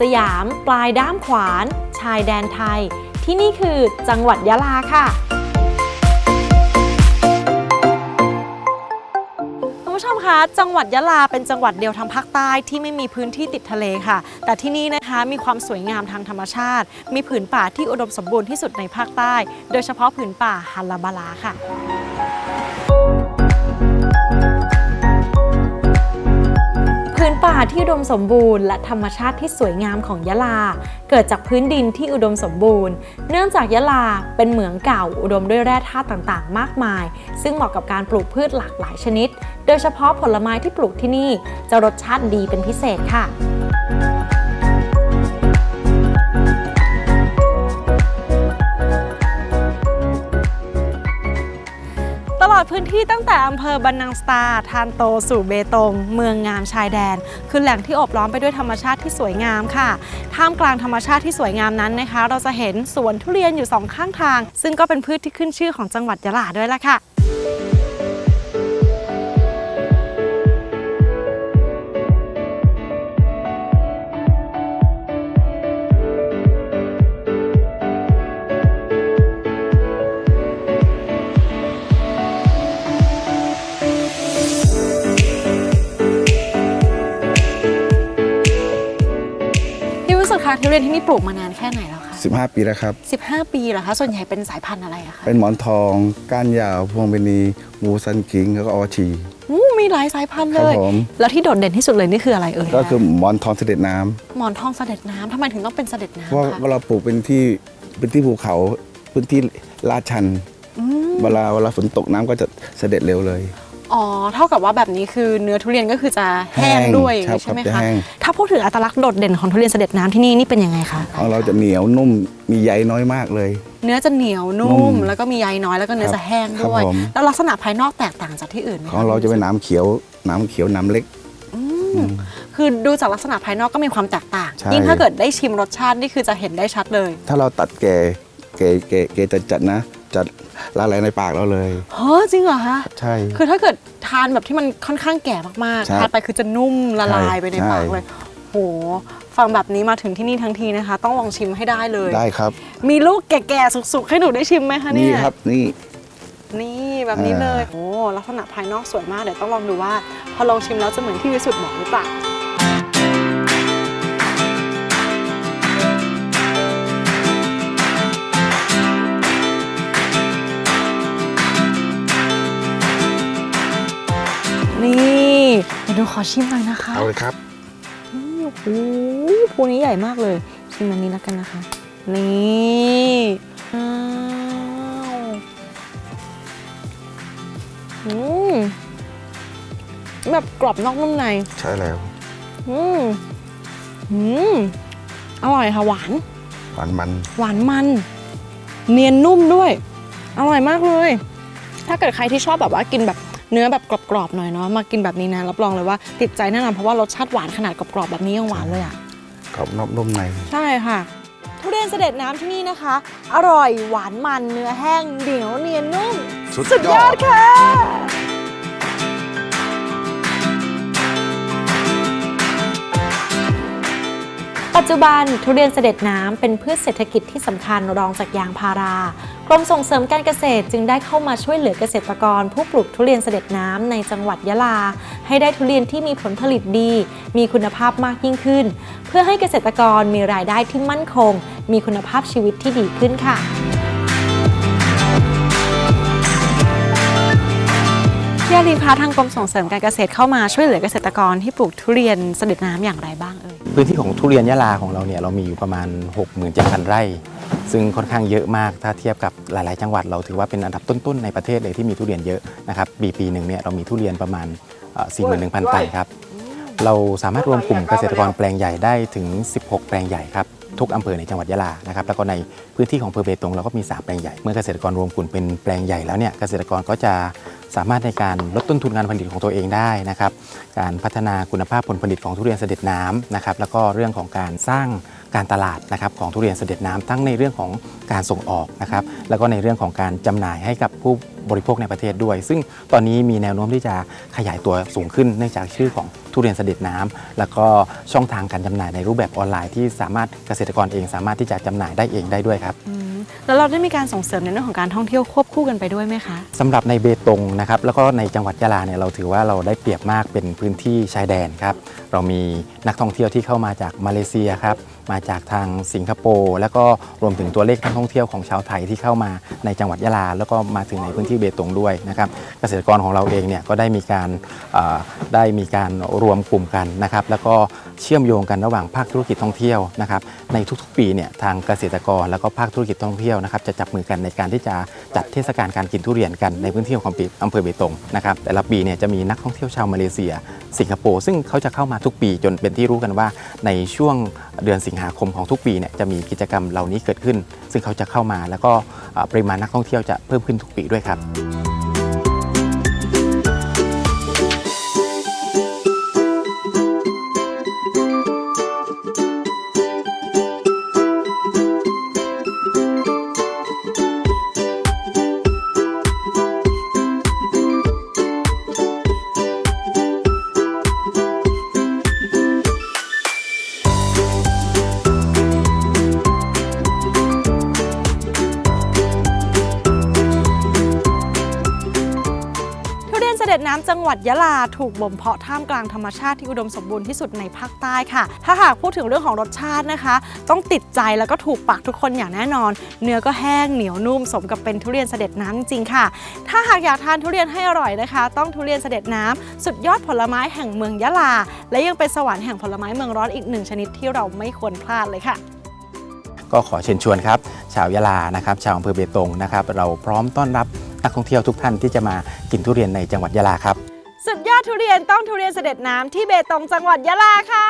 สยาม ปลายด้ามขวาน ชายแดนไทย ที่นี่คือจังหวัดยะลาค่ะคุณผู้ชมคะจังหวัดยะลาเป็นจังหวัดเดียวทางภาคใต้ที่ไม่มีพื้นที่ติดทะเลค่ะ แต่ที่นี่นะคะมีความสวยงามทางธรรมชาติ มีผืนป่าที่อุดมสมบูรณ์ที่สุดในภาคใต้ โดยเฉพาะผืนป่าฮัลลาบาลาค่ะ พื้นป่าที่อุดมสมบูรณ์และธรรมชาติที่สวยงามของยะลา เกิดจากพื้นดินที่อุดมสมบูรณ์ เนื่องจากยะลาเป็นเหมืองเก่าอุดมด้วยแร่ธาตุต่างๆ มากมาย ซึ่งเหมาะกับการปลูกพืชหลากหลายชนิด โดยเฉพาะผลไม้ที่ปลูกที่นี่จะรสชาติดีเป็นพิเศษค่ะ อดพื้นที่ตั้งแต่อำเภอบันนังสตาทานโตสู่เบตง เมืองงามชายแดน คือแหล่งที่อบล้อมไปด้วยธรรมชาติที่สวยงามค่ะ ท่ามกลางธรรมชาติที่สวยงามนั้นนะคะ เราจะเห็นสวนทุเรียนอยู่สองข้างทาง ซึ่งก็เป็นพืชที่ขึ้นชื่อของจังหวัดยะลาด้วยล่ะค่ะ คะทุเรียนที่นี่ปลูกมานานแค่ไหนแล้วคะ15 ปีแล้วครับ 15 ปีเหรอคะ ส่วนใหญ่เป็นสายพันธุ์อะไรอะคะเป็นหมอนทอง ก้านยาว พวงเบนีมูซันคิงแล้วก็ออชีอู้มีหลายสายพันธุ์ครัเลบย ผม แล้วที่โดดเด่นที่สุดเลยนี่คืออะไรเอ่ยก็คือหมอนทองเสด็จน้ำหมอนทองเสด็จน้ำทำไมถึงต้องเป็นเสด็จเพราะน้ำคะว่าเราปลูกเป็นที่เป็นที่ภูเขาพื้นที่ลาดชัน อืมเวลาเวลาฝนตกน้ำก็จะเสด็จเร็วเลย อ๋อเท่ากับว่าแบบนี้คือเนื้อทุเรียนก็คือจะแห้งแห้งด้วยอย่างครับนี้ใช่ไหมครับจะคะแห้งถ้าพูดถึงอัตลักษณ์โดดเด่นของทุเรียนเสด็จน้ำที่นี่นี่เป็นยังไงคะของเราจะเหนียวนุ่มมีใยน้อยมากเลย เนื้อจะเหนียวนุ่นุ่มมแล้วก็มีใยน้อยแล้วก็เนื้อครับจะแห้งครับด้วยผมแล้วลักษณะภายนอกแตกต่างจากที่อื่นไหมคของเราจะเป็นน้ำเขียวน้ำเขียวน้ำเล็กอืมคือดูจากลักษณะภายนอกก็มีความแตกต่างใช่ยิ่งถ้าเกิดได้ชิมรสชาตินี่คือจะเห็นได้ชัดเลย ถ้าเราตัดแก่แก่แก่แก่จัดจัดๆนะ จะละลายในปากเราเลยเฮ้อจริงเหรอคะใช่ คือถ้าเกิดทานแบบที่มันค่อนข้างแก่มากใช่ ๆทานไปคือจะนุ่มละลายไปในใช่ปากเลยโหฟังแบบนี้มาถึงที่นี่ทั้งทีนะคะ ต้องลองชิมให้ได้เลย ได้ครับมีลูกแก่ๆสุกๆ ให้หนูได้ชิมไหมคะเนี่นี่ย ครับนี่ นี่แบบนี้เลย โอ้ลักษณะภายนอกสวยมาก เดี๋ยวต้องลองดูว่า พอลองชิมแล้วจะเหมือนที่วิสุทธ์บอกหรือเปล่า ดี๋ยวหนูขอชิมหน่อยนะคะเอาเลยครับนี่โอ้โหภูนี้ใหญ่มากเลย ชิมอันนี้แล้วกันนะคะ นี่อ้าวอืมแบบกรอบนอกนุ่มใน ใช่แล้ว อืมอืมอร่อยค่ะหวาน หวานมัน หวานมัน เนียนนุ่มด้วย อร่อยมากเลย ถ้าเกิดใครที่ชอบแบบว่ากินแบบ เนื้อแบบกรอบๆหน่อยเนาะมากินแบบนี้นะรับรองเลยว่าติดใจแน่นอนเพราะว่ารสชาติหวานขนาดกรอบๆแบบนี้ยังหวานเลยอะกรอบนอกนุ่มในใช่ค่ะ ทุเรียนเสด็จน้ำที่นี่นะคะ อร่อยหวานมันเนื้อแห้งเหนียวเนียนนุ่มสุดยอดค่ะ ปัจจุบันทุเรียนเสด็จน้ำเป็นพืชเศรษฐกิจที่สำคัญรองจากยางพารากรมส่งเสริมการเกษตรจึงได้เข้ามาช่วยเหลือเกษตรกร ผู้ปลูกทุเรียนเสด็จน้ำในจังหวัดยะลา ให้ได้ทุเรียนที่มีผลผลิตดี มีคุณภาพมากยิ่งขึ้น เพื่อให้เกษตรกรมีรายได้ที่มั่นคง มีคุณภาพชีวิตที่ดีขึ้นค่ะ พี่อารีคะทางกรมส่งเสริมการเกษตรเข้ามาช่วยเหลือเกษตรกรที่ปลูกทุเรียนเด็จน้ำอย่างไรบ้างเอ่ยพื้นที่ของทุเรียนยะลาของเราเนี่ยเรามีอยู่ประมาณ 67,000 ไร่ ซึ่งค่อนข้างเยอะมากถ้าเทียบกับหลาย ๆ จังหวัดเราถือว่าเป็นอันดับต้น ๆ ในประเทศเลยที่มีทุเรียนเยอะนะครับปีปีหนึ่งเนี่ยเรามีทุเรียนประมาณเอ่อ41,000 ตันครับเราสามารถรวมกลุ่มเกษตรกรแปลงใหญ่ได้ถึง 16 แปลงใหญ่ครับทุกอำเภอในจังหวัดยะลานะครับแล้วก็ในพื้นที่ของอำเภอเบตงเราก็มี 3 แปลงใหญ่ เมื่อเกษตรกรรวมกลุ่มเป็นแปลงใหญ่แล้วเนี่ยเกษตรกรก็จะ สามารถในการลดต้นทุนการผลิตของตัวเองได้นะครับการพัฒนาคุณภาพผลผลิตของทุเรียนเสด็จน้ำนะครับแล้วก็เรื่องของการสร้างการตลาดนะครับของทุเรียนเสด็จน้ำทั้งในเรื่องของการส่งออกนะครับแล้วก็ในเรื่องของการจำหน่ายให้กับผู้บริโภคในประเทศด้วย ซึ่งตอนนี้มีแนวโน้มที่จะขยายตัวสูงขึ้นเนื่องจากชื่อของทุเรียนเสด็จน้ำแล้วก็ช่องทางการจำหน่ายในรูปแบบออนไลน์ที่สามารถเกษตรกรเองสามารถที่จะจำหน่ายได้เองได้ด้วยครับ แล้วเราได้มีการส่งเสริมในเรื่องของการท่องเที่ยวควบคู่กันไปด้วยไหมคะ สำหรับในเบตงนะครับแล้วก็ในจังหวัดยะลาเนี่ยเราถือว่าเราได้เปรียบมากเป็นพื้นที่ชายแดนครับเรามีนักท่องเที่ยวที่เข้ามาจากมาเลเซียครับมาจากทางสิงคโปร์แล้วก็รวมถึงตัวเลขนักท่องเที่ยวของชาวไทยที่เข้ามาในจังหวัดยะลา แล้วก็มาถึงในพื้นที่เบตงด้วยนะครับเกษตรกรของเราเองเนี่ยก็ได้มีการเอ่อได้มีการรวมกลุ่มกันนะครับแล้วก็เชื่อมโยงกันระหว่างภาคธุรกิจท่องเที่ยวนะครับในทุกๆ ปีเนี่ยทางเกษตรกรแล้วก็ภาคธุรกิจท่องเที่ยวนะครับจะจับมือกันในการที่จะจัดเทศกาลการกินทุเรียนกันในพื้นที่ของอำเภอเบตงนะครับแต่ละปีเนี่ยจะมีนักท่องเที่ยวชาวมาเลเซีย สิงคโปร์ซึ่งเขาจะเข้ามาทุกปีจนเป็นที่รู้กันว่า ในช่วงเดือนสิงหาคมของทุกปีเนี่ยจะมีกิจกรรมเหล่านี้เกิดขึ้น ซึ่งเขาจะเข้ามาแล้วก็ปริมาณนักท่องเที่ยวจะเพิ่มขึ้นทุกปีด้วยครับ ด็จน้ำจังหวัดยะลาถูกบ่มเพาะท่ามกลางธรรมชาติที่อุดมสมบูรณ์ที่สุดในภาคใต้ค่ะ ถ้าหากพูดถึงเรื่องของรสชาตินะคะ ต้องติดใจแล้วก็ถูกปากทุกคนอย่างแน่นอน เนื้อก็แห้งเหนียวนุ่มสมกับเป็นทุเรียนเสด็จน้ำจริงค่ะ ถ้าหากอยากทานทุเรียนให้อร่อยนะคะ ต้องทุเรียนเสด็จน้ำสุดยอดผลไม้แห่งเมืองยะลา และยังเป็นสวรรค์แห่งผลไม้เมืองร้อนอีกหนึ่งชนิดที่เราไม่ควรพลาดเลยค่ะก็ขอเชิญชวนครับ ชาวยะลานะครับ ชาวอำเภอเบตงนะครับ เราพร้อมต้อนรับ นักท่องเที่ยวทุกท่านที่จะมากินทุเรียนในจังหวัดยะลาครับ สุดยอดทุเรียนต้องทุเรียนเสด็จน้ำที่เบตงจังหวัดยะลาค่ะ